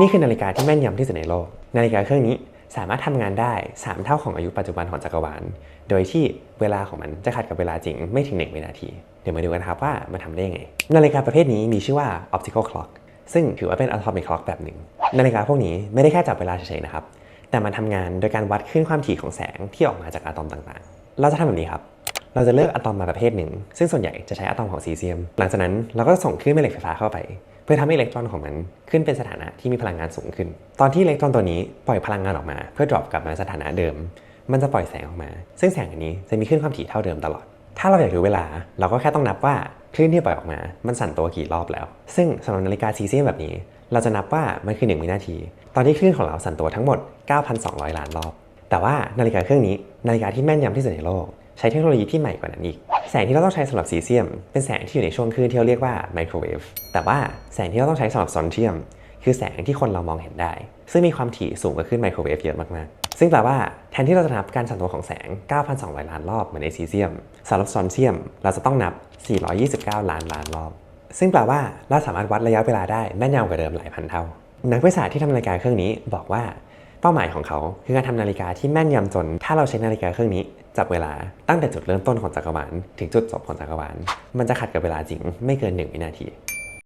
นี่คือนาฬิกาที่แม่นยำที่สุดในโลก นาฬิกาเครื่องนี้สามารถทำงานได้ 3 เท่าของอายุปัจจุบันของจักรวาล โดยที่เวลาของมันจะขัดกับเวลาจริงไม่ถึง 1 วินาที เดี๋ยวมาดูกันครับว่ามันทำได้ยังไง นาฬิกาประเภทนี้มีชื่อว่า optical clock ซึ่งถือว่าเป็น atomic clock แบบหนึ่ง นาฬิกาพวกนี้ไม่ได้แค่จับเวลาเฉยๆนะครับ แต่มันทำงานโดยการวัดคลื่นความถี่ของแสงที่ออกมาจากอะตอมต่างๆ เราจะทำแบบนี้ครับ เราจะเลือกอะตอมมาประเภทหนึ่ง ซึ่งส่วนใหญ่จะใช้อะตอมของซีเซียม หลังจากนั้นเราก็ส่งคลื่นแม่เหล็กไฟฟ้าเข้าไป เพื่อทำให้อิเล็กตรอนของมันขึ้นเป็นสถานะที่มีพลังงานสูงขึ้น ตอนที่อิเล็กตรอนตัวนี้ปล่อยพลังงานออกมา เพื่อ drop กลับมาสถานะเดิม มันจะปล่อยแสงออกมา ซึ่งแสงอันนี้จะมีคลื่นความถี่เท่าเดิมตลอด ถ้าเราอยากรู้เวลา เราก็แค่ต้องนับว่าคลื่นที่ปล่อยออกมา มันสั่นตัวกี่รอบแล้ว ซึ่งสำหรับนาฬิกาซีเซียมแบบนี้ เราจะนับว่ามันคือ1วินาที ตอนที่คลื่นของเราสั่นตัวทั้งหมด 9,200 ล้านรอบ แต่ว่านาฬิกาเครื่องนี้นาฬิกาที่แม่นยำที่สุดในโลก ใช้เทคโนโลยีที่ใหม่กว่านั้นอีก แสงที่เราต้องใช้สำหรับซีเซียม เป็นแสงที่อยู่ในช่วงคลื่นที่เราเรียกว่าไมโครเวฟแต่ว่าแสงที่เราต้องใช้สำหรับซอนเทียม คือแสงที่คนเรามองเห็นได้ ซึ่งมีความถี่สูงกว่าคลื่นไมโครเวฟเยอะมากๆ ซึ่งแปลว่าแทนที่เราจะนับการสั่นตัวของแสง 9,200 ล้านรอบเหมือนในซีเซียมสำหรับซอนเทียม เราจะต้องนับ 429 ล้านล้านรอบ ซึ่งแปลว่าเราสามารถวัดระยะเวลาได้แม่นยำกว่าเดิมหลายพันเท่า นักวิทยาศาสตร์ที่ทำนาฬิการเครื่องนี้บอกว่า ป้าหมายของเขาคือการทำนาฬิกาที่แม่นยำจน ถ้าเราใช้นาฬิกาเครื่องนี้ จับเวลาตั้งแต่จุดเริ่มต้นของจักรวาลถึงจุดจบของจักรวาลมันจะขัดกับเวลาจริงไม่เกิน 1 วินาที